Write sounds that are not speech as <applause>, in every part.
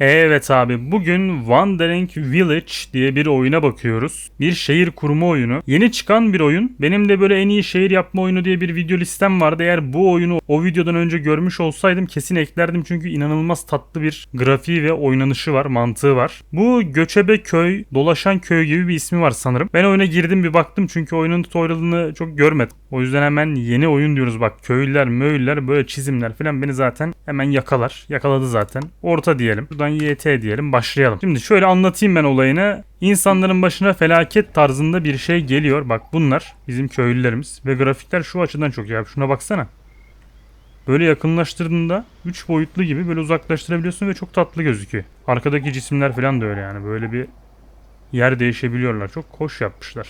Evet abi bugün Wandering Village diye bir oyuna bakıyoruz. Bir şehir kurma oyunu. Yeni çıkan bir oyun. Benim de böyle en iyi şehir yapma oyunu diye bir video listem vardı. Eğer bu oyunu o videodan önce görmüş olsaydım kesin eklerdim. Çünkü inanılmaz tatlı bir grafiği ve oynanışı var, mantığı var. Bu göçebe köy, dolaşan köy gibi bir ismi var sanırım. Ben oyuna girdim bir baktım çünkü oyunun tutorial'ını çok görmedim. O yüzden hemen yeni oyun diyoruz bak. Köylüler, möylüler, böyle çizimler falan beni zaten hemen yakalar. Yakaladı zaten. Orta diyelim. Buradan YT diyelim. Başlayalım. Şimdi şöyle anlatayım ben olayını. İnsanların başına felaket tarzında bir şey geliyor. Bak bunlar bizim köylülerimiz. Ve grafikler şu açıdan çok abi. Şuna baksana. Böyle yakınlaştırdığında 3 boyutlu gibi böyle uzaklaştırabiliyorsun ve çok tatlı gözüküyor. Arkadaki cisimler falan da öyle yani. Böyle bir yer değişebiliyorlar. Çok hoş yapmışlar.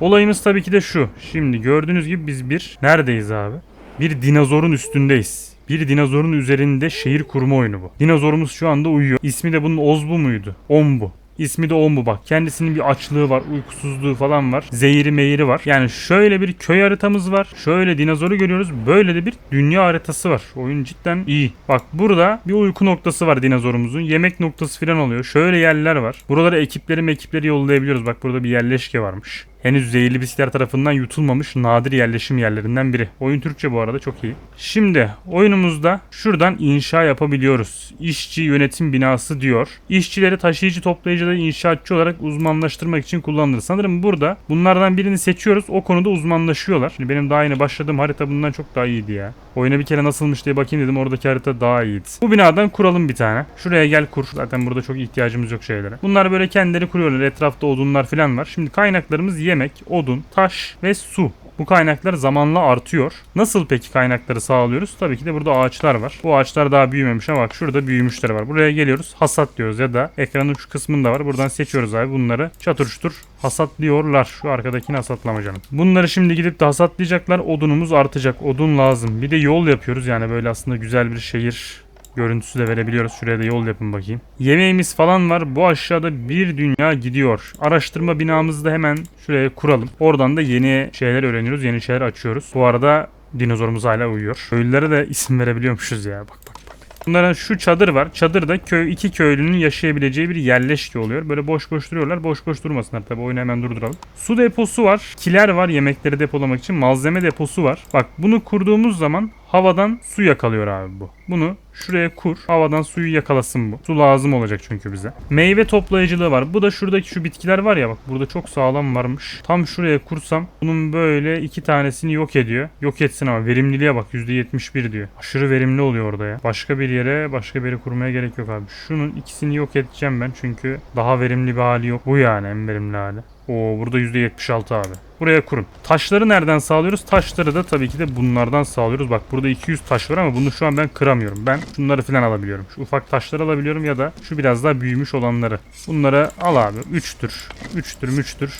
Olayımız tabii ki de şu. Şimdi gördüğünüz gibi biz bir neredeyiz abi? Bir dinozorun üstündeyiz. Bir dinozorun üzerinde şehir kurma oyunu bu. Dinozorumuz şu anda uyuyor. İsmi de bunun Ozbu muydu? Ombu. İsmi de Ombu bak. Kendisinin bir açlığı var, uykusuzluğu falan var. Zehiri meyiri var. Yani şöyle bir köy haritamız var. Şöyle dinozoru görüyoruz. Böyle de bir dünya haritası var. Oyun cidden iyi. Bak burada bir uyku noktası var dinozorumuzun. Yemek noktası falan oluyor. Şöyle yerler var. Buralara ekipleri ekipleri yollayabiliyoruz. Bak burada bir yerleşke varmış. Henüz zehirli bisikler tarafından yutulmamış nadir yerleşim yerlerinden biri. Oyun Türkçe bu arada çok iyi. Şimdi oyunumuzda şuradan inşa yapabiliyoruz. İşçi yönetim binası diyor. İşçileri taşıyıcı toplayıcı inşaatçı olarak uzmanlaştırmak için kullanılır. Sanırım burada bunlardan birini seçiyoruz. O konuda uzmanlaşıyorlar. Şimdi benim daha yeni başladığım harita bundan çok daha iyiydi ya. Oyuna bir kere nasılmış diye bakayım dedim. Oradaki harita daha iyiydi. Bu binadan kuralım bir tane. Şuraya gel kur. Zaten burada çok ihtiyacımız yok şeylere. Bunlar böyle kendileri kuruyorlar. Etrafta odunlar falan var. Şimdi kaynaklarımız yemek, odun, taş ve su. Bu kaynaklar zamanla artıyor. Nasıl peki kaynakları sağlıyoruz? Tabii ki de burada ağaçlar var. Bu ağaçlar daha büyümemiş ama bak şurada büyümüşler var. Buraya geliyoruz hasat diyoruz ya da ekranın şu kısmında var. Buradan seçiyoruz abi bunları. Çatır çutur hasatlıyorlar. Şu arkadakini hasatlama canım. Bunları şimdi gidip de hasatlayacaklar. Odunumuz artacak. Odun lazım. Bir de yol yapıyoruz. Yani böyle aslında güzel bir şehir görüntüsü de verebiliyoruz. Şuraya da yol yapın bakayım. Yemeğimiz falan var. Bu aşağıda bir dünya gidiyor. Araştırma binamızı da hemen şuraya kuralım. Oradan da yeni şeyler öğreniyoruz. Yeni şeyler açıyoruz. Bu arada dinozorumuz hala uyuyor. Köylülere de isim verebiliyormuşuz ya. Bak bak. Bunların şu çadır var. Çadırda köy iki köylünün yaşayabileceği bir yerleşke oluyor. Böyle boş boş duruyorlar. Boş boş durmasınlar tabi. Oyunu hemen durduralım. Su deposu var. Kiler var yemekleri depolamak için. Malzeme deposu var. Bak bunu kurduğumuz zaman havadan su yakalıyor abi bu. Bunu şuraya kur. Havadan suyu yakalasın bu. Su lazım olacak çünkü bize. Meyve toplayıcılığı var. Bu da şuradaki şu bitkiler var ya bak burada çok sağlam varmış. Tam şuraya kursam bunun böyle iki tanesini yok ediyor. Yok etsin ama verimliliğe bak %71 diyor. Aşırı verimli oluyor orada ya. Başka bir yere başka bir yere kurmaya gerek yok abi. Şunun ikisini yok edeceğim ben çünkü daha verimli bir hali yok. Bu yani en verimli hali. Oo burada %76 abi. Buraya kurun. Taşları nereden sağlıyoruz? Taşları da tabii ki de bunlardan sağlıyoruz. Bak burada 200 taş var ama bunu şu an ben kıramıyorum. Ben şunları falan alabiliyorum. Şu ufak taşları alabiliyorum ya da şu biraz daha büyümüş olanları. Bunları al abi. 3'tür. 3'tür 3'tür.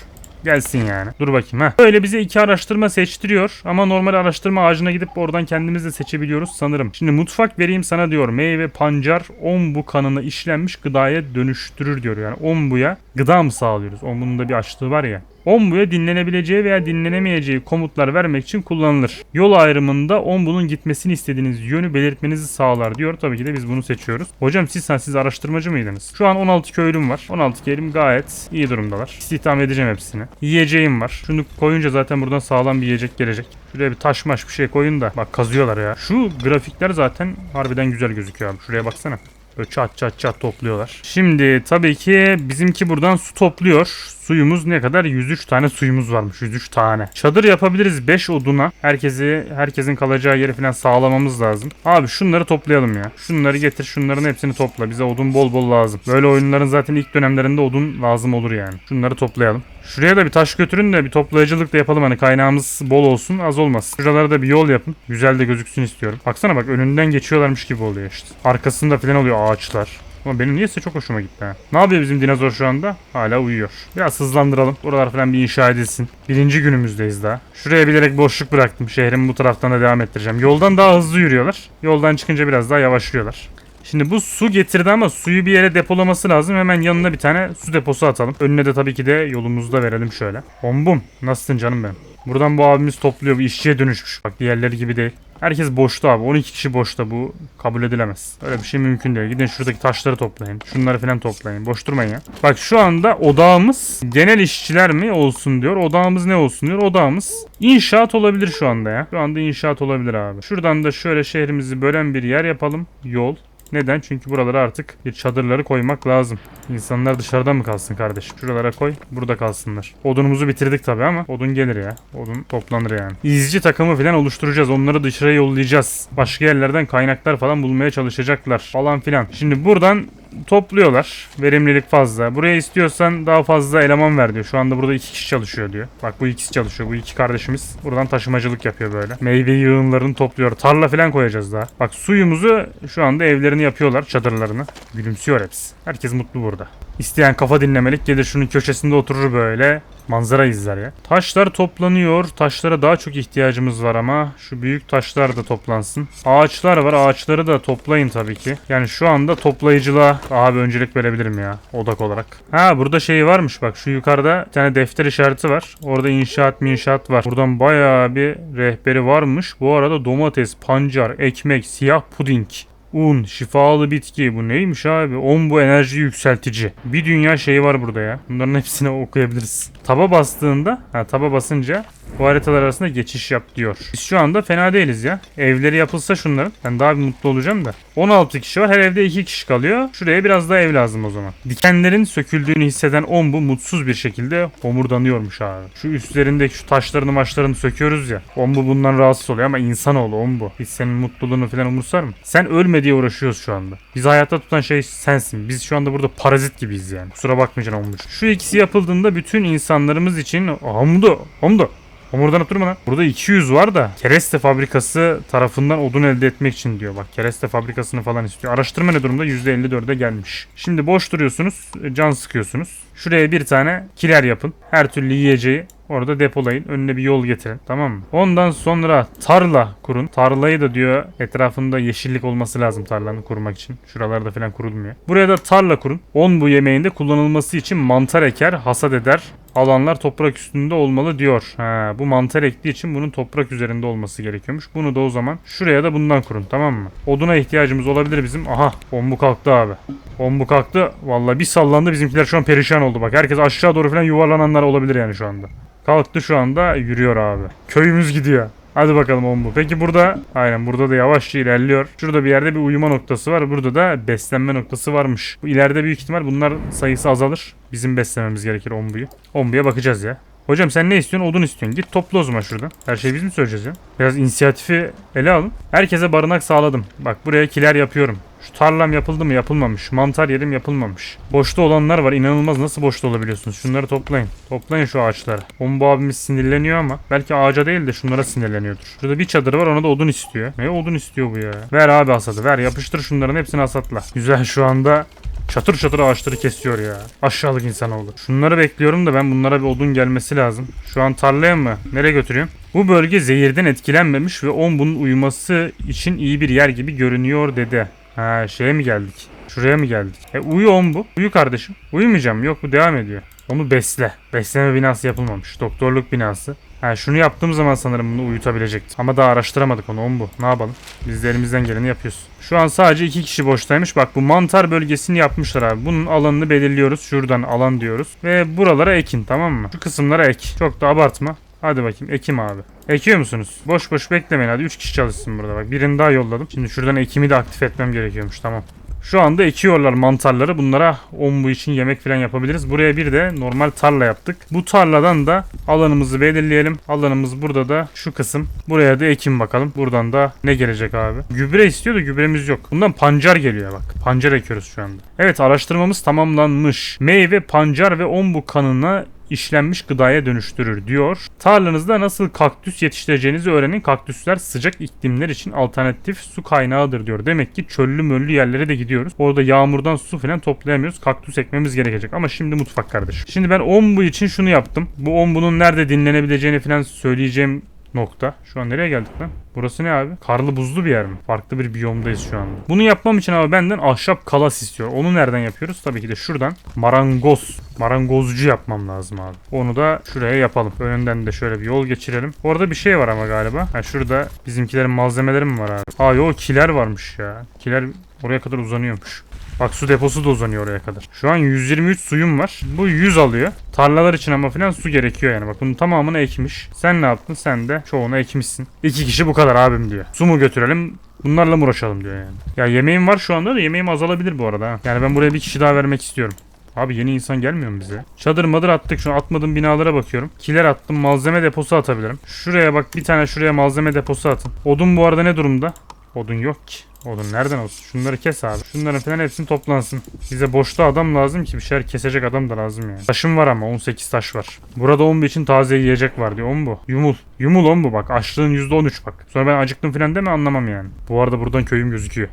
Gelsin yani. Dur bakayım ha. Böyle bize iki araştırma seçtiriyor ama normal araştırma ağacına gidip oradan kendimiz de seçebiliyoruz sanırım. Şimdi mutfak vereyim sana diyor. Meyve, pancar, ombu kanına işlenmiş gıdaya dönüştürür diyor. Yani ombuya gıda mı sağlıyoruz? Ombunun da bir açlığı var ya. Ombu'ya dinlenebileceği veya dinlenemeyeceği komutlar vermek için kullanılır. Yol ayrımında Ombu'nun gitmesini istediğiniz yönü belirtmenizi sağlar diyor. Tabii ki de biz bunu seçiyoruz. Hocam siz sen siz araştırmacı mıydınız? Şu an 16 köylüm var. 16 köylüm gayet iyi durumdalar. İstihdam edeceğim hepsini. Yiyeceğim var. Şunu koyunca zaten buradan sağlam bir yiyecek gelecek. Şuraya bir taş maş bir şey koyun da. Bak kazıyorlar ya. Şu grafikler zaten harbiden güzel gözüküyor abi. Şuraya baksana. Böyle çat çat çat topluyorlar. Şimdi tabii ki bizimki buradan su topluyor. Suyumuz ne kadar? 103 tane suyumuz varmış. 103 tane. Çadır yapabiliriz 5 oduna. Herkesi herkesin kalacağı yeri falan sağlamamız lazım. Abi şunları toplayalım ya. Şunları getir şunların hepsini topla. Bize odun bol bol lazım. Böyle oyunların zaten ilk dönemlerinde odun lazım olur yani. Şunları toplayalım. Şuraya da bir taş götürün de bir toplayıcılık da yapalım hani kaynağımız bol olsun az olmasın. Şuralara da bir yol yapın. Güzel de gözüksün istiyorum. Baksana bak önünden geçiyorlarmış gibi oluyor işte. Arkasında falan oluyor ağaçlar. Ama benim niyeyse çok hoşuma gitti ha. Ne yapıyor bizim dinozor şu anda? Hala uyuyor. Biraz hızlandıralım. Buralar falan bir inşa edilsin. Birinci günümüzdeyiz daha. Şuraya bilerek boşluk bıraktım. Şehrin bu taraftan da devam ettireceğim. Yoldan daha hızlı yürüyorlar. Yoldan çıkınca biraz daha yavaşlıyorlar. Şimdi bu su getirdi ama suyu bir yere depolaması lazım. Hemen yanına bir tane su deposu atalım. Önüne de tabii ki de yolumuzda verelim şöyle. Bombum. Nasılsın canım benim? Buradan bu abimiz topluyor. Bu işçiye dönüşmüş. Bak diğerleri gibi değil. Herkes boşta abi. 12 kişi boşta. Bu kabul edilemez. Öyle bir şey mümkün değil. Gidin şuradaki taşları toplayın. Şunları falan toplayın. Boş durmayın ya. Bak şu anda odağımız genel işçiler mi olsun diyor. Odağımız ne olsun diyor. Odağımız inşaat olabilir şu anda ya. Şu anda inşaat olabilir abi. Şuradan da şöyle şehrimizi bölen bir yer yapalım. Yol. Neden? Çünkü buralara artık bir çadırları koymak lazım. İnsanlar dışarıda mı kalsın kardeşim? Şuralara koy, burada kalsınlar. Odunumuzu bitirdik tabii ama odun gelir ya. Odun toplanır yani. İzci takımı falan oluşturacağız. Onları dışarıya yollayacağız. Başka yerlerden kaynaklar falan bulmaya çalışacaklar falan filan. Şimdi buradan topluyorlar. Verimlilik fazla. Buraya istiyorsan daha fazla eleman ver diyor. Şu anda burada iki kişi çalışıyor diyor. Bak bu ikisi çalışıyor. Bu iki kardeşimiz buradan taşımacılık yapıyor böyle. Meyve yığınlarını topluyor. Tarla falan koyacağız daha. Bak suyumuzu şu anda evlerini yapıyorlar. Çadırlarını. Gülümsüyor hepsi. Herkes mutlu burada. İsteyen kafa dinlemelik gelir şunun köşesinde oturur böyle. Manzara izler ya. Taşlar toplanıyor. Taşlara daha çok ihtiyacımız var ama şu büyük taşlar da toplansın. Ağaçlar var. Ağaçları da toplayın tabii ki. Yani şu anda toplayıcılığa abi öncelik verebilirim ya odak olarak. Ha burada şey varmış bak şu yukarıda bir tane defter işareti var. Orada inşaat mi inşaat var. Buradan bayağı bir rehberi varmış. Bu arada domates, pancar, ekmek, siyah puding. Un, şifalı bitki. Bu neymiş abi? On bu enerji yükseltici. Bir dünya şey var burada ya. Bunların hepsini okuyabiliriz. Taba bastığında, ha taba basınca bu haritalar arasında geçiş yap diyor. Biz şu anda fena değiliz ya. Evleri yapılsa şunların. Ben daha bir mutlu olacağım da. 16 kişi var. Her evde 2 kişi kalıyor. Şuraya biraz daha ev lazım o zaman. Dikenlerin söküldüğünü hisseden Ombu mutsuz bir şekilde homurdanıyormuş abi. Şu üstlerindeki şu taşlarını maçlarını söküyoruz ya. Ombu bundan rahatsız oluyor ama insanoğlu Ombu. Hiç senin mutluluğunu falan umursar mı? Sen ölme diye uğraşıyoruz şu anda. Bizi hayatta tutan şey sensin. Biz şu anda burada parazit gibiyiz yani. Kusura bakmayacaksın Ombu. Şu ikisi yapıldığında bütün insanlarımız için Ombu, Ombu. Homurdanıp durma lan. Burada 200 var da kereste fabrikası tarafından odun elde etmek için diyor. Bak kereste fabrikasını falan istiyor. Araştırma ne durumda? %54'e gelmiş. Şimdi boş duruyorsunuz. Can sıkıyorsunuz. Şuraya bir tane kiler yapın. Her türlü yiyeceği Orada depolayın. Önüne bir yol getirin. Tamam mı? Ondan sonra tarla kurun. Tarlayı da diyor etrafında yeşillik olması lazım tarlanın kurmak için. Şuralarda falan kurulmuyor. Buraya da tarla kurun. 10 bu yemeğinde kullanılması için mantar eker, hasat eder. Alanlar toprak üstünde olmalı diyor. Ha, bu mantar ektiği için bunun toprak üzerinde olması gerekiyormuş. Bunu da o zaman şuraya da bundan kurun tamam mı? Oduna ihtiyacımız olabilir bizim. Aha ombu kalktı abi. Ombu kalktı. Vallahi bir sallandı bizimkiler şu an perişan oldu. Bak herkes aşağı doğru falan yuvarlananlar olabilir yani şu anda. Kalktı şu anda yürüyor abi. Köyümüz gidiyor. Hadi bakalım ombu. Peki burada aynen burada da yavaşça ilerliyor. Şurada bir yerde bir uyuma noktası var. Burada da beslenme noktası varmış. Bu ileride büyük ihtimal bunlar sayısı azalır. Bizim beslememiz gerekir ombuyu. Ombuya bakacağız ya. Hocam sen ne istiyorsun? Odun istiyorsun. Git topla o zaman şuradan. Her şeyi biz mi söyleyeceğiz ya? Biraz inisiyatifi ele alın. Herkese barınak sağladım. Bak buraya kiler yapıyorum. Şu tarlam yapıldı mı yapılmamış. Mantar yerim yapılmamış. Boşta olanlar var. İnanılmaz nasıl boşta olabiliyorsunuz? Şunları toplayın. Toplayın şu ağaçları. Ombu abimiz sinirleniyor ama belki ağaca değil de şunlara sinirleniyordur. Şurada bir çadır var ona da odun istiyor. Ne odun istiyor bu ya? Ver abi hasadı ver. Yapıştır şunların hepsini hasatla. Güzel şu anda Çatır çatır ağaçları kesiyor ya. Aşağılık insan oldu. Şunları bekliyorum da ben bunlara bir odun gelmesi lazım. Şu an tarlaya mı? Nereye götürüyorum? Bu bölge zehirden etkilenmemiş ve on bunun uyuması için iyi bir yer gibi görünüyor dedi. Ha şeye mi geldik? Şuraya mı geldik? E uyu on bu. Uyu kardeşim. Uyumayacağım. Yok bu devam ediyor. Onu besle. Besleme binası yapılmamış. Doktorluk binası. Ha şunu yaptığım zaman sanırım bunu uyutabilecektim. Ama daha araştıramadık onu. On bu. Ne yapalım? Biz de elimizden geleni yapıyoruz. Şu an sadece iki kişi boştaymış. Bak bu mantar bölgesini yapmışlar abi. Bunun alanını belirliyoruz. Şuradan alan diyoruz. Ve buralara ekin tamam mı? Şu kısımlara ek. Çok da abartma. Hadi bakayım ekim abi. Ekiyor musunuz? Boş boş beklemeyin hadi 3 kişi çalışsın burada bak. Birini daha yolladım. Şimdi şuradan ekimi de aktif etmem gerekiyormuş tamam. Şu anda ekiyorlar mantarları. Bunlara ombu için yemek falan yapabiliriz. Buraya bir de normal tarla yaptık. Bu tarladan da alanımızı belirleyelim. Alanımız burada da şu kısım. Buraya da ekim bakalım. Buradan da ne gelecek abi? Gübre istiyor da gübremiz yok. Bundan pancar geliyor bak. Pancar ekiyoruz şu anda. Evet araştırmamız tamamlanmış. Meyve, pancar ve ombu kanına işlenmiş gıdaya dönüştürür diyor. Tarlanızda nasıl kaktüs yetiştireceğinizi öğrenin. Kaktüsler sıcak iklimler için alternatif su kaynağıdır diyor. Demek ki çöllü möllü yerlere de gidiyoruz. Orada yağmurdan su falan toplayamıyoruz. Kaktüs ekmemiz gerekecek. Ama şimdi mutfak kardeşim. Şimdi ben ombu için şunu yaptım. Bu ombunun nerede dinlenebileceğini falan söyleyeceğim nokta. Şu an nereye geldik lan? Burası ne abi? Karlı buzlu bir yer mi? Farklı bir biyomdayız şu anda. Bunu yapmam için abi benden ahşap kalas istiyor. Onu nereden yapıyoruz? Tabii ki de şuradan marangoz. Marangozcu yapmam lazım abi. Onu da şuraya yapalım. Önünden de şöyle bir yol geçirelim. Orada bir şey var ama galiba. Ha şurada bizimkilerin malzemeleri mi var abi? Aa yo kiler varmış ya. Kiler oraya kadar uzanıyormuş. Bak su deposu da uzanıyor oraya kadar. Şu an 123 suyum var. Bu 100 alıyor. Tarlalar için ama filan su gerekiyor yani. Bak bunun tamamını ekmiş. Sen ne yaptın? Sen de çoğunu ekmişsin. İki kişi bu kadar abim diyor. Su mu götürelim? Bunlarla mı uğraşalım diyor yani. Ya yemeğim var şu anda da yemeğim azalabilir bu arada. Yani ben buraya bir kişi daha vermek istiyorum. Abi yeni insan gelmiyor mu bize? Çadır madır attık şu an atmadığım binalara bakıyorum. Kiler attım malzeme deposu atabilirim. Şuraya bak bir tane şuraya malzeme deposu atın. Odun bu arada ne durumda? Odun yok ki. Odun nereden olsun? Şunları kes abi. Şunların falan hepsini toplansın. Bize boşta adam lazım ki bir şeyler kesecek adam da lazım yani. Taşım var ama 18 taş var. Burada 11 için taze yiyecek var diyor. 10 bu. Yumul. Yumul 10 bu bak. Açlığın %13 bak. Sonra ben acıktım falan deme anlamam yani. Bu arada buradan köyüm gözüküyor.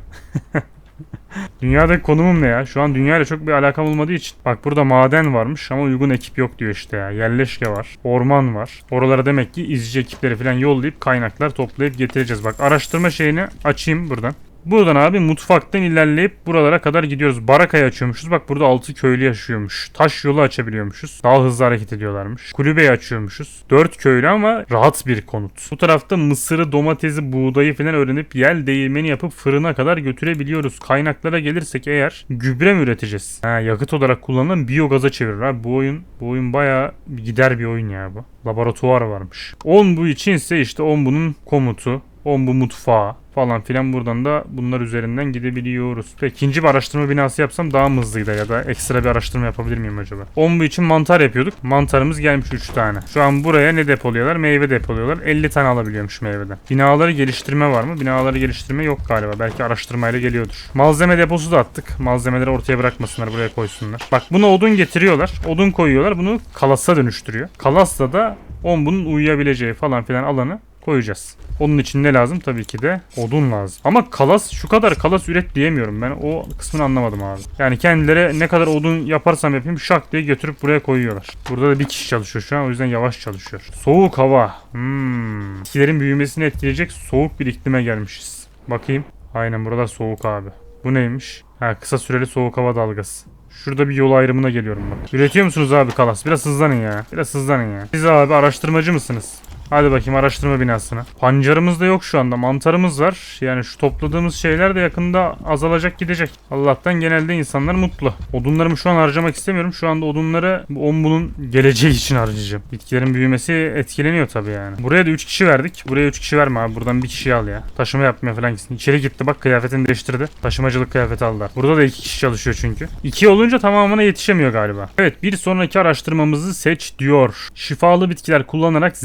<laughs> Dünyadaki konumum ne ya? Şu an dünyayla çok bir alakam olmadığı için. Bak burada maden varmış ama uygun ekip yok diyor işte ya. Yerleşke var. Orman var. Oralara demek ki izci ekipleri falan yollayıp kaynaklar toplayıp getireceğiz. Bak araştırma şeyini açayım buradan. Buradan abi mutfaktan ilerleyip buralara kadar gidiyoruz. Barakayı açıyormuşuz. Bak burada 6 köylü yaşıyormuş. Taş yolu açabiliyormuşuz. Daha hızlı hareket ediyorlarmış. Kulübeyi açıyormuşuz. 4 köylü ama rahat bir konut. Bu tarafta mısırı, domatesi, buğdayı falan öğrenip yel değirmeni yapıp fırına kadar götürebiliyoruz. Kaynaklara gelirsek eğer gübre mi üreteceğiz? Ha, yakıt olarak kullanılan biyogaza çevirir abi. Bu oyun bu oyun bayağı gider bir oyun ya bu. Laboratuvar varmış. 10 bu içinse işte 10 bunun komutu. 10 bu mutfağı falan filan buradan da bunlar üzerinden gidebiliyoruz. Ve ikinci bir araştırma binası yapsam daha mı hızlı gider ya da ekstra bir araştırma yapabilir miyim acaba? 10 bu için mantar yapıyorduk. Mantarımız gelmiş 3 tane. Şu an buraya ne depoluyorlar? Meyve depoluyorlar. 50 tane alabiliyormuş meyveden. Binaları geliştirme var mı? Binaları geliştirme yok galiba. Belki araştırmayla geliyordur. Malzeme deposu da attık. Malzemeleri ortaya bırakmasınlar buraya koysunlar. Bak buna odun getiriyorlar. Odun koyuyorlar. Bunu kalasa dönüştürüyor. Kalasla da 10 bunun uyuyabileceği falan filan alanı koyacağız. Onun için ne lazım? Tabii ki de odun lazım. Ama kalas şu kadar kalas üret diyemiyorum. Ben o kısmını anlamadım abi. Yani kendileri ne kadar odun yaparsam yapayım şak diye götürüp buraya koyuyorlar. Burada da bir kişi çalışıyor şu an o yüzden yavaş çalışıyor. Soğuk hava. Hmm. Bitkilerin büyümesini etkileyecek soğuk bir iklime gelmişiz. Bakayım. Aynen buralar soğuk abi. Bu neymiş? Ha kısa süreli soğuk hava dalgası. Şurada bir yol ayrımına geliyorum bak. Üretiyor musunuz abi kalas? Biraz hızlanın ya. Biraz hızlanın ya. Siz abi araştırmacı mısınız? Hadi bakayım araştırma binasına. Pancarımız da yok şu anda. Mantarımız var. Yani şu topladığımız şeyler de yakında azalacak gidecek. Allah'tan genelde insanlar mutlu. Odunlarımı şu an harcamak istemiyorum. Şu anda odunları bu ombunun geleceği için harcayacağım. Bitkilerin büyümesi etkileniyor tabii yani. Buraya da 3 kişi verdik. Buraya 3 kişi verme abi. Buradan bir kişi al ya. Taşıma yapmaya falan gitsin. İçeri gitti bak kıyafetini değiştirdi. Taşımacılık kıyafeti aldılar. Burada da 2 kişi çalışıyor çünkü. 2 olunca tamamına yetişemiyor galiba. Evet bir sonraki araştırmamızı seç diyor. Şifalı bitkiler kullanarak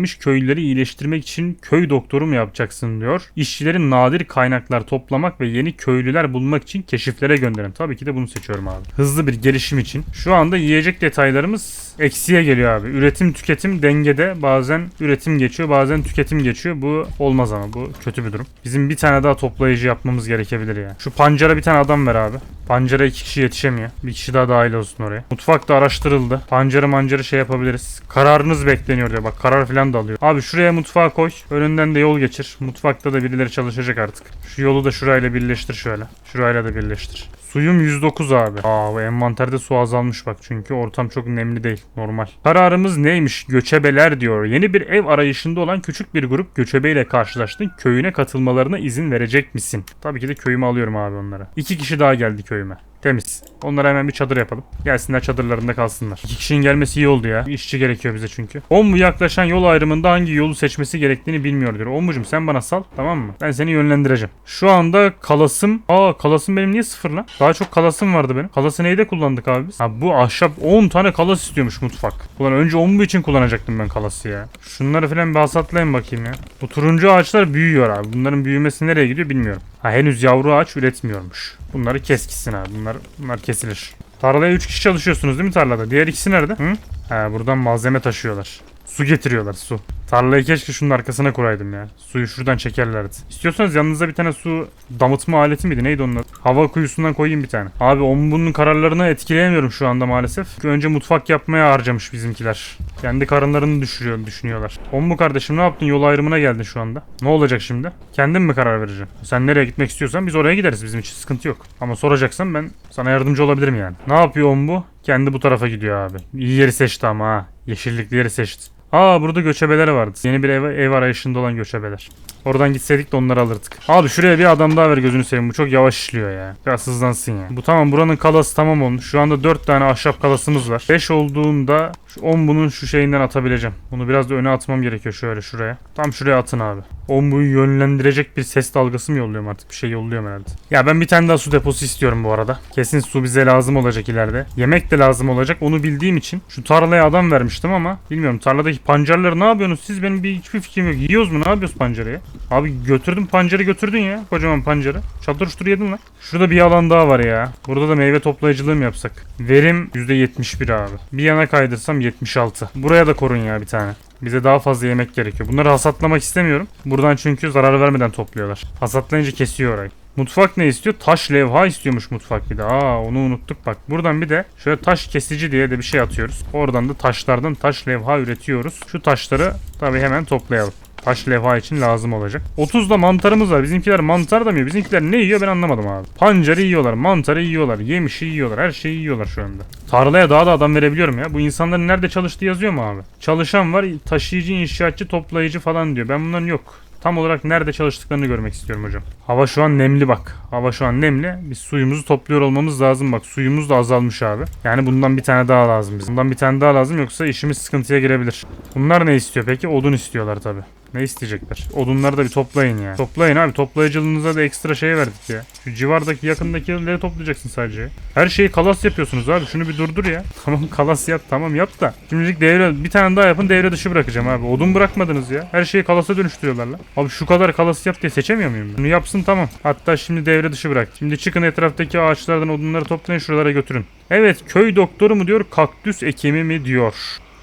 zehirlenmiş köylüleri iyileştirmek için köy doktoru mu yapacaksın diyor. İşçilerin nadir kaynaklar toplamak ve yeni köylüler bulmak için keşiflere gönderin. Tabii ki de bunu seçiyorum abi. Hızlı bir gelişim için. Şu anda yiyecek detaylarımız eksiye geliyor abi. Üretim tüketim dengede bazen üretim geçiyor bazen tüketim geçiyor. Bu olmaz ama bu kötü bir durum. Bizim bir tane daha toplayıcı yapmamız gerekebilir ya. Şu pancara bir tane adam ver abi. Pancara iki kişi yetişemiyor. Bir kişi daha dahil olsun oraya. Mutfak da araştırıldı. Pancara mancara şey yapabiliriz. Kararınız bekleniyor diyor. Bak karar falan da alıyor. Abi şuraya mutfağı koy. Önünden de yol geçir. Mutfakta da birileri çalışacak artık. Şu yolu da şurayla birleştir şöyle. Şurayla da birleştir. Suyum 109 abi. Aa bu envanterde su azalmış bak çünkü ortam çok nemli değil. Normal. Kararımız neymiş? Göçebeler diyor. Yeni bir ev arayışında olan küçük bir grup göçebeyle karşılaştın. Köyüne katılmalarına izin verecek misin? Tabii ki de köyüme alıyorum abi onlara. İki kişi daha geldi köyüme. Temiz. Onlara hemen bir çadır yapalım. Gelsinler çadırlarında kalsınlar. İki kişinin gelmesi iyi oldu ya. İşçi gerekiyor bize çünkü. Ombu yaklaşan yol ayrımında hangi yolu seçmesi gerektiğini bilmiyor diyor. Ombucum sen bana sal tamam mı? Ben seni yönlendireceğim. Şu anda kalasım. Aa kalasım benim niye sıfır lan? Daha çok kalasım vardı benim. Kalası neyde kullandık abi biz? Ha bu ahşap 10 tane kalas istiyormuş mutfak. Ulan önce ombu için kullanacaktım ben kalası ya. Şunları falan bir hasatlayın bakayım ya. Bu turuncu ağaçlar büyüyor abi. Bunların büyümesi nereye gidiyor bilmiyorum. Ha henüz yavru ağaç üretmiyormuş. Bunları kes gitsin abi. Bunlar, bunlar kesilir. Tarlaya 3 kişi çalışıyorsunuz değil mi tarlada? Diğer ikisi nerede? Hı? Ha buradan malzeme taşıyorlar. Su getiriyorlar su. Tarlayı keşke şunun arkasına kuraydım ya. Suyu şuradan çekerlerdi. İstiyorsanız yanınıza bir tane su damıtma aleti miydi? Neydi onun? Hava kuyusundan koyayım bir tane. Abi onun kararlarını etkileyemiyorum şu anda maalesef. Çünkü önce mutfak yapmaya harcamış bizimkiler. Kendi karınlarını düşürüyor, düşünüyorlar. Ombu kardeşim ne yaptın? Yol ayrımına geldin şu anda. Ne olacak şimdi? Kendin mi karar vereceksin? Sen nereye gitmek istiyorsan biz oraya gideriz. Bizim için sıkıntı yok. Ama soracaksan ben sana yardımcı olabilirim yani. Ne yapıyor Ombu? Kendi bu tarafa gidiyor abi. İyi yeri seçti ama ha. Yeşillikli yeri seçti. Aa burada göçebeler vardı. Yeni bir ev, ev arayışında olan göçebeler. Oradan gitseydik de onları alırdık. Abi şuraya bir adam daha ver gözünü seveyim. Bu çok yavaş işliyor ya. Biraz hızlansın ya. Bu tamam buranın kalası tamam olmuş. Şu anda 4 tane ahşap kalasımız var. 5 olduğunda şu 10 bunun şu şeyinden atabileceğim. Bunu biraz da öne atmam gerekiyor şöyle şuraya. Tam şuraya atın abi. 10 buyu yönlendirecek bir ses dalgası mı yolluyorum artık? Bir şey yolluyorum herhalde. Ya ben bir tane daha su deposu istiyorum bu arada. Kesin su bize lazım olacak ileride. Yemek de lazım olacak. Onu bildiğim için şu tarlaya adam vermiştim ama bilmiyorum tarladaki pancarları ne yapıyorsunuz siz? Benim bir hiçbir fikrim yok. Yiyoruz mu? Ne yapıyoruz pancarı ya? Abi götürdün pancarı götürdün ya. Kocaman pancarı. Çatır şutur yedin lan. Şurada bir alan daha var ya. Burada da meyve toplayıcılığı mı yapsak? Verim %71 abi. Bir yana kaydırsam 76. Buraya da korun ya bir tane. Bize daha fazla yemek gerekiyor. Bunları hasatlamak istemiyorum. Buradan çünkü zarar vermeden topluyorlar. Hasatlayınca kesiyor orayı. Mutfak ne istiyor? Taş levha istiyormuş mutfak bir de. Aa onu unuttuk bak. Buradan bir de şöyle taş kesici diye de bir şey atıyoruz. Oradan da taşlardan taş levha üretiyoruz. Şu taşları tabii hemen toplayalım. Taş levha için lazım olacak. 30'da mantarımız var. Bizimkiler mantar da mı yiyor? Bizimkiler ne yiyor ben anlamadım abi. Pancarı yiyorlar, mantarı yiyorlar, yemişi yiyorlar. Her şeyi yiyorlar şu anda. Tarlaya daha da adam verebiliyorum ya. Bu insanların nerede çalıştığı yazıyor mu abi? Çalışan var, taşıyıcı, inşaatçı, toplayıcı falan diyor. Ben bunların yok. Tam olarak nerede çalıştıklarını görmek istiyorum hocam. Hava şu an nemli bak. Hava şu an nemli. Biz suyumuzu topluyor olmamız lazım bak. Suyumuz da azalmış abi. Yani bundan bir tane daha lazım bize. Bundan bir tane daha lazım yoksa işimiz sıkıntıya girebilir. Bunlar ne istiyor peki? Odun istiyorlar tabi. Ne isteyecekler? Odunları da bir toplayın ya. Toplayın abi. Toplayıcılığınıza da ekstra şey verdik ya. Şu civardaki yakındakileri toplayacaksın sadece. Her şeyi kalas yapıyorsunuz abi. Şunu bir durdur ya. <laughs> Tamam kalas yap. Tamam yap da. Şimdilik devre bir tane daha yapın devre dışı bırakacağım abi. Odun bırakmadınız ya. Her şeyi kalasa dönüştürüyorlar lan. Abi şu kadar kalas yap diye seçemiyor muyum? ben? Bunu yapsın tamam. Hatta şimdi devre dışı bırak. Şimdi çıkın etraftaki ağaçlardan odunları toplayın şuralara götürün. Evet köy doktoru mu diyor kaktüs ekimi mi diyor.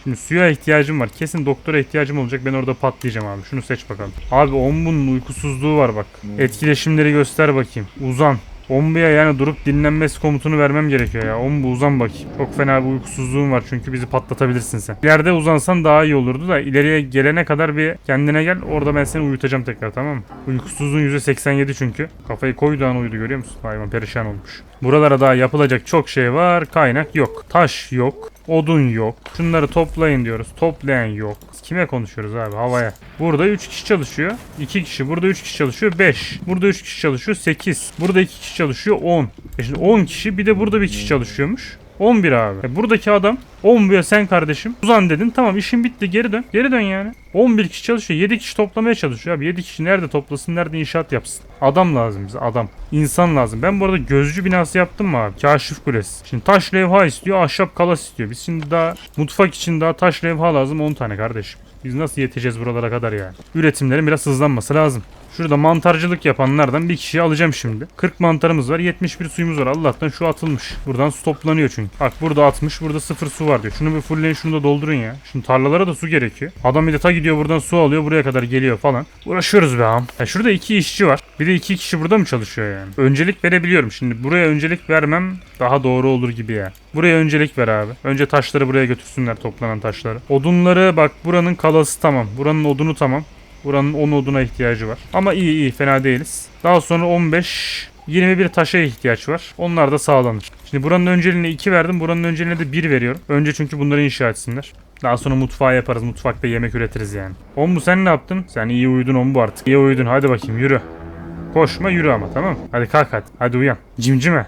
Şimdi suya ihtiyacım var. Kesin doktora ihtiyacım olacak. Ben orada patlayacağım abi. Şunu seç bakalım. Abi Ombu'nun uykusuzluğu var bak. Etkileşimleri göster bakayım. Uzan. Ombu'ya yani durup dinlenmesi komutunu vermem gerekiyor ya. Ombu uzan bakayım. Çok fena bir uykusuzluğum var çünkü bizi patlatabilirsin sen. İleride uzansan daha iyi olurdu da ileriye gelene kadar bir kendine gel. Orada ben seni uyutacağım tekrar tamam mı? Uykusuzluğun %87 çünkü. Kafayı koyduğu an uyudu görüyor musun? Hayvan perişan olmuş. Buralara daha yapılacak çok şey var. Kaynak yok. Taş yok. Odun yok. Şunları toplayın diyoruz. Toplayan yok. Kime konuşuyoruz abi? Havaya. Burada 3 kişi çalışıyor. 2 kişi. Burada 3 kişi çalışıyor. 5. Burada 3 kişi çalışıyor. 8. Burada 2 kişi çalışıyor. 10. E şimdi 10 kişi bir de burada bir kişi çalışıyormuş. 11 abi. E buradaki adam 11 sen kardeşim. Uzan dedin. Tamam işin bitti. Geri dön. Geri dön yani. 11 kişi çalışıyor. 7 kişi toplamaya çalışıyor abi. 7 kişi nerede toplasın? Nerede inşaat yapsın? Adam lazım bize. Adam. İnsan lazım. Ben bu arada gözcü binası yaptım mı abi? Kaşif kulesi. Şimdi taş levha istiyor. Ahşap kalas istiyor. Biz şimdi daha mutfak için daha taş levha lazım 10 tane kardeşim. Biz nasıl yeteceğiz buralara kadar yani? Üretimlerin biraz hızlanması lazım. Şurada mantarcılık yapanlardan bir kişiyi alacağım şimdi. 40 mantarımız var. 71 suyumuz var. Allah'tan şu atılmış. Buradan su toplanıyor çünkü. Bak burada atmış. Burada sıfır su var diyor. Şunu bir fullleyin şunu da doldurun ya. Şimdi tarlalara da su gerekiyor. Adam bir de ta gidiyor buradan su alıyor. Buraya kadar geliyor falan. Uğraşıyoruz be ağam. Ya şurada iki işçi var. Bir de iki kişi burada mı çalışıyor yani? Öncelik verebiliyorum. Şimdi buraya öncelik vermem daha doğru olur gibi ya. Buraya öncelik ver abi. Önce taşları buraya götürsünler toplanan taşları. Odunları bak buranın kalası tamam. Buranın odunu tamam. Buranın 10 oduna ihtiyacı var. Ama iyi iyi fena değiliz. Daha sonra 15 21 taşa ihtiyaç var. Onlar da sağlanır. Şimdi buranın önceliğine 2 verdim. Buranın önceliğine de 1 veriyorum. Önce çünkü bunları inşa etsinler. Daha sonra mutfağı yaparız. Mutfakta yemek üretiriz yani. Ombu sen ne yaptın? Sen iyi uyudun Ombu artık. İyi uyudun. Hadi bakayım yürü. Koşma yürü ama tamam? Hadi kalk hadi. Hadi uyan. Cimcime.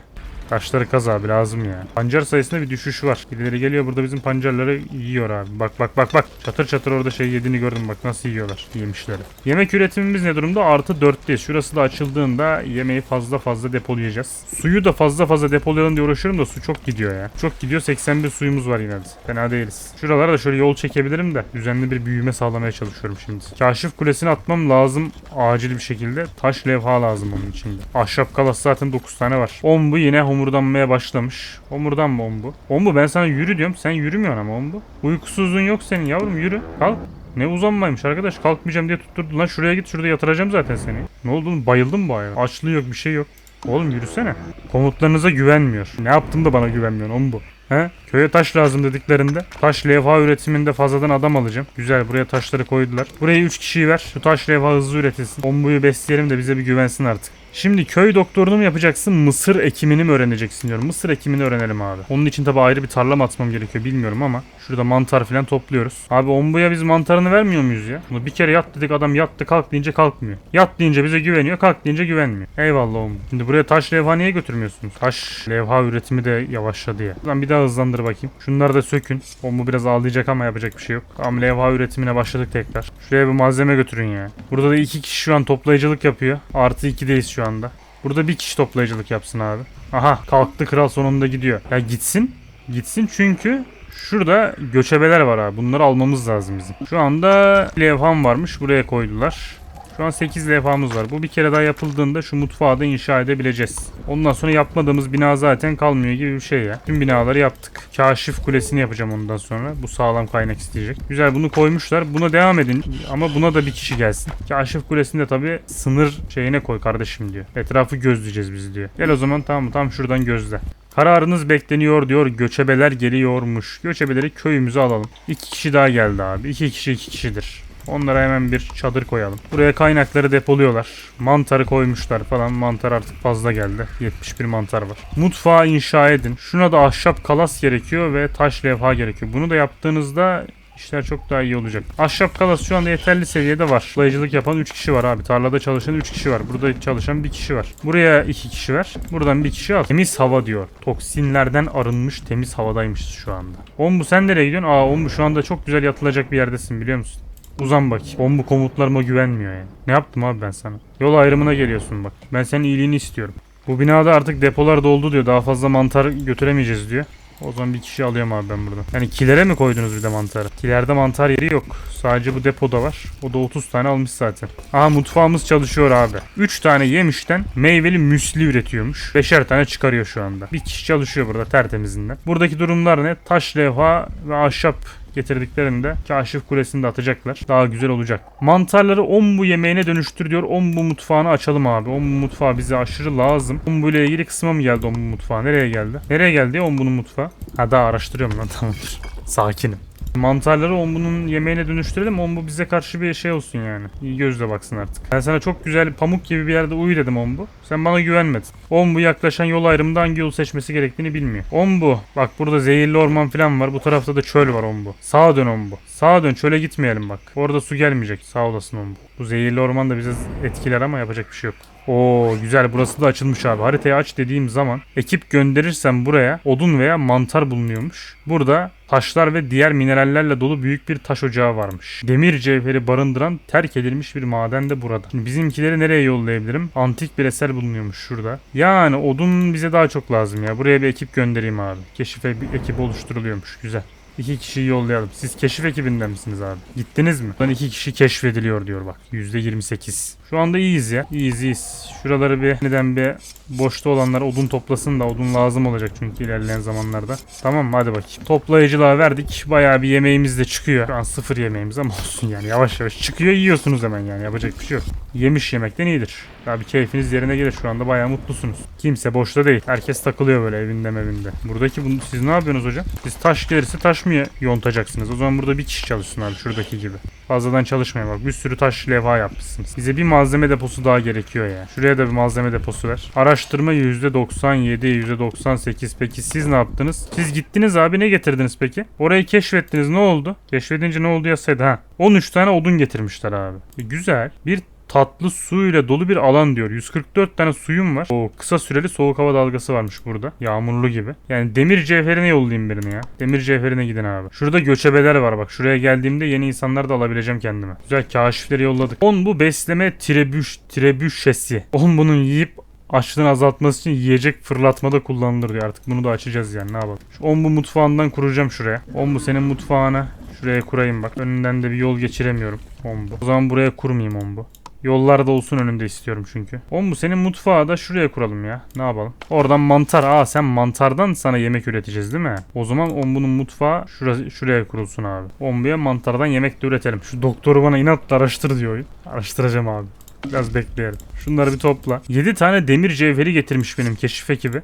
Taşları kaz abi lazım ya. Pancar sayısında bir düşüş var. Birileri geliyor burada bizim pancarları yiyor abi. Bak bak bak bak. Çatır çatır orada şey yediğini gördüm bak nasıl yiyorlar yemişleri. Yemek üretimimiz ne durumda? Artı 4'teyiz. Şurası da açıldığında yemeği fazla fazla depolayacağız. Suyu da fazla fazla depolayalım diye uğraşıyorum da su çok gidiyor ya. Çok gidiyor 81 suyumuz var yine de. Fena değiliz. Şuralara da şöyle yol çekebilirim de düzenli bir büyüme sağlamaya çalışıyorum şimdi. Kaşif kulesini atmam lazım acil bir şekilde. Taş levha lazım onun içinde. Ahşap kalas zaten 9 tane var. 10 bu yine homurdanmaya başlamış. Homurdanma Ombu. Ombu ben sana yürü diyorum. Sen yürümüyorsun ama Ombu. Uykusuzluğun yok senin yavrum yürü. Kalk. Ne uzanmaymış arkadaş kalkmayacağım diye tutturdun lan şuraya git şurada yatıracağım zaten seni. Ne oldu bayıldın mı bu ayağa? Açlığı yok bir şey yok. Oğlum yürüsene. Komutlarınıza güvenmiyor. Ne yaptın da bana güvenmiyorsun oğlum bu. He? Köye taş lazım dediklerinde taş levha üretiminde fazladan adam alacağım. Güzel buraya taşları koydular. Buraya 3 kişiyi ver. Şu taş levha hızlı üretilsin. Ombuyu besleyelim de bize bir güvensin artık. Şimdi köy doktorunu mu yapacaksın, mısır ekimini mi öğreneceksin diyorum. Mısır ekimini öğrenelim abi. Onun için tabi ayrı bir tarla mı atmam gerekiyor bilmiyorum ama şurada mantar falan topluyoruz. Abi ombuya biz mantarını vermiyor muyuz ya? Bunu bir kere yat dedik adam yattı kalk deyince kalkmıyor. Yat deyince bize güveniyor kalk deyince güvenmiyor. Eyvallah ombu. Şimdi buraya taş levha niye götürmüyorsunuz? Taş levha üretimi de yavaşladı ya. Lan bir daha hızlandır bakayım. Şunları da sökün. Ombu biraz ağlayacak ama yapacak bir şey yok. Tamam levha üretimine başladık tekrar. Şuraya bir malzeme götürün ya. Burada da iki kişi şu an toplayıcılık yapıyor. Artı 2'deyiz şu anda. Burada bir kişi toplayıcılık yapsın abi. Aha kalktı kral sonunda gidiyor. Ya gitsin. Gitsin çünkü şurada göçebeler var abi. Bunları almamız lazım bizim. Şu anda levham varmış. Buraya koydular. Şu an 8 levhamız var. Bu bir kere daha yapıldığında şu mutfağı da inşa edebileceğiz. Ondan sonra yapmadığımız bina zaten kalmıyor gibi bir şey ya. Tüm binaları yaptık. Kaşif kulesini yapacağım ondan sonra. Bu sağlam kaynak isteyecek. Güzel bunu koymuşlar. Buna devam edin. Ama buna da bir kişi gelsin. Kaşif kulesini de tabii sınır şeyine koy kardeşim diyor. Etrafı gözleyeceğiz biz diyor. Gel o zaman tamam? Tam şuradan gözle. Kararınız bekleniyor diyor. Göçebeler geliyormuş. Göçebeleri köyümüze alalım. İki kişi daha geldi abi. İki kişi iki kişidir. Onlara hemen bir çadır koyalım. Buraya kaynakları depoluyorlar. Mantarı koymuşlar falan. Mantar artık fazla geldi. 71 mantar var. Mutfağı inşa edin. Şuna da ahşap kalas gerekiyor ve taş levha gerekiyor. Bunu da yaptığınızda İşler çok daha iyi olacak. Ahşap kalas şu anda yeterli seviyede var. Sulayıcılık yapan 3 kişi var abi. Tarlada çalışan 3 kişi var. Burada çalışan 1 kişi var. Buraya 2 kişi ver. Buradan 1 kişi al. Temiz hava diyor. Toksinlerden arınmış temiz havadaymışız şu anda. Ombu sen nereye gidiyorsun? Aa Ombu şu anda çok güzel yatılacak bir yerdesin biliyor musun? Uzan bak. Ombu komutlarıma güvenmiyor yani. Ne yaptım abi ben sana? Yol ayrımına geliyorsun bak. Ben senin iyiliğini istiyorum. Bu binada artık depolar doldu diyor. Daha fazla mantar götüremeyeceğiz diyor. O zaman bir kişi alıyorum abi ben burada. Yani kilere mi koydunuz bir de mantarı? Kilerde mantar yeri yok. Sadece bu depoda var. O da 30 tane almış zaten. Aha mutfağımız çalışıyor abi. 3 tane yemişten meyveli müsli üretiyormuş. 5'er tane çıkarıyor şu anda. Bir kişi çalışıyor burada tertemizinden. Buradaki durumlar ne? Taş levha ve ahşap getirdiklerinde kaşif kulesini de atacaklar. Daha güzel olacak. Mantarları ombu yemeğine dönüştür diyor. Ombu mutfağını açalım abi. Ombu mutfağı bize aşırı lazım. Ombu ile ilgili kısma mı geldi ombu mutfağı? Nereye geldi? Nereye geldi ombunun mutfağı? Ha daha araştırıyorum lan tamamdır. Sakinim. Mantarları ombunun yemeğine dönüştürelim. Ombu bize karşı bir şey olsun yani. Gözle baksın artık. Ben sana çok güzel pamuk gibi bir yerde uyu dedim Ombu. Sen bana güvenmedin. Ombu yaklaşan yol ayrımında hangi yol seçmesi gerektiğini bilmiyor. Ombu bak burada zehirli orman falan var. Bu tarafta da çöl var Ombu. Sağa dön Ombu. Sağa dön çöle gitmeyelim bak. Orada su gelmeyecek. Sağ olasın Ombu. Bu zehirli orman da bize etkiler ama yapacak bir şey yok. Oo güzel burası da açılmış abi. Haritayı aç dediğim zaman ekip gönderirsem buraya odun veya mantar bulunuyormuş. Burada taşlar ve diğer minerallerle dolu büyük bir taş ocağı varmış. Demir cevheri barındıran terk edilmiş bir maden de burada. Şimdi bizimkileri nereye yollayabilirim? Antik bir eser bulunuyormuş şurada. Yani odun bize daha çok lazım ya. Buraya bir ekip göndereyim abi. Keşife bir ekip oluşturuluyormuş. Güzel. İki kişiyi yollayalım. Siz keşif ekibinden misiniz abi? Gittiniz mi? Lan iki kişi keşfediliyor diyor bak. %28. Şu anda iyiyiz ya. İyiyiz iyiyiz. Şuraları bir neden bir boşta olanlar odun toplasın da odun lazım olacak çünkü ilerleyen zamanlarda. Tamam mı? Hadi bakayım. Toplayıcılığa verdik. Bayağı bir yemeğimiz de çıkıyor. Şu an sıfır yemeğimiz ama olsun yani. Yavaş yavaş çıkıyor yiyorsunuz hemen yani. Yapacak bir şey yok. Yemiş yemekten iyidir. Abi keyfiniz yerine gelir şu anda bayağı mutlusunuz. Kimse boşta değil. Herkes takılıyor böyle evinde evinde. Buradaki bunu, siz ne yapıyorsunuz hocam? Siz taş gelirse taş mı yontacaksınız? O zaman burada bir kişi çalışsın abi şuradaki gibi. Fazladan çalışmayın bak. Bir sürü taş levha yapmışsınız. Bize bir malzeme deposu daha gerekiyor ya. Şuraya da bir malzeme deposu ver. Araştırma %97, %98. Peki siz ne yaptınız? Siz gittiniz abi ne getirdiniz peki? Orayı keşfettiniz ne oldu? Keşfedince ne oldu yazsaydı ha. 13 tane odun getirmişler abi. E, güzel. Bir tatlı su ile dolu bir alan diyor. 144 tane suyum var. O kısa süreli soğuk hava dalgası varmış burada. Yağmurlu gibi. Yani demir cevherine yollayayım birini ya. Demir cevherine gidin abi. Şurada göçebeler var bak. Şuraya geldiğimde yeni insanlar da alabileceğim kendime. Güzel kaşifleri yolladık. 10 bu besleme trebüş trebüşesi. 10 bunun yiyip açlığını azaltması için yiyecek fırlatmada kullanılır diyor. Artık bunu da açacağız yani ne yapalım. Şu 10 bu mutfağından kuracağım şuraya. 10 bu senin mutfağına. Şuraya kurayım bak. Önünden de bir yol geçiremiyorum. 10 bu. O zaman buraya kurmayayım 10 bu. Yollarda olsun önümde istiyorum çünkü. Oğlum bu senin mutfağı da şuraya kuralım ya. Ne yapalım? Oradan mantar. Aa sen mantardan sana yemek üreteceğiz değil mi? O zaman Ombu'nun mutfağı şurası, şuraya kurulsun abi. Ombu'ya mantardan yemek de üretelim. Şu doktoru bana inatla araştır diyor. Araştıracağım abi. Biraz bekleyelim. Şunları bir topla. 7 tane demir cevheri getirmiş benim keşif ekibi.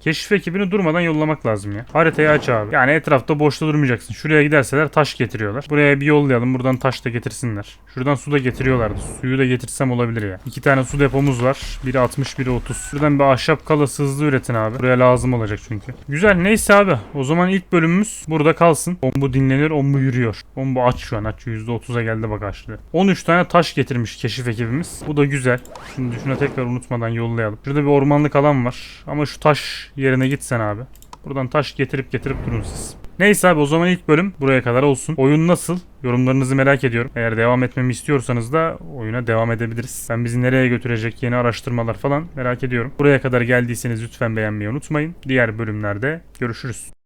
Keşif ekibini durmadan yollamak lazım ya. Haritayı aç abi. Yani etrafta boşta durmayacaksın. Şuraya giderseler taş getiriyorlar. Buraya bir yollayalım. Buradan taş da getirsinler. Şuradan su da getiriyorlardı. Suyu da getirsem olabilir ya. İki tane su depomuz var. Biri 60, biri 30. Şuradan bir ahşap kalası hızlı üretin abi. Buraya lazım olacak çünkü. Güzel neyse abi. O zaman ilk bölümümüz burada kalsın. Ombu dinlenir, ombu yürüyor. Ombu aç şu an aç. %30'a geldi bak açtı. 13 tane taş getirmiş keşif ekibimiz. Bu da güzel. Şimdi şuna tekrar unutmadan yollayalım. Şurada bir ormanlık alan var. Ama şu taş yerine gitsen abi. Buradan taş getirip getirip durun siz. Neyse abi o zaman ilk bölüm buraya kadar olsun. Oyun nasıl? Yorumlarınızı merak ediyorum. Eğer devam etmemi istiyorsanız da oyuna devam edebiliriz. Ben bizi nereye götürecek yeni araştırmalar falan merak ediyorum. Buraya kadar geldiyseniz lütfen beğenmeyi unutmayın. Diğer bölümlerde görüşürüz.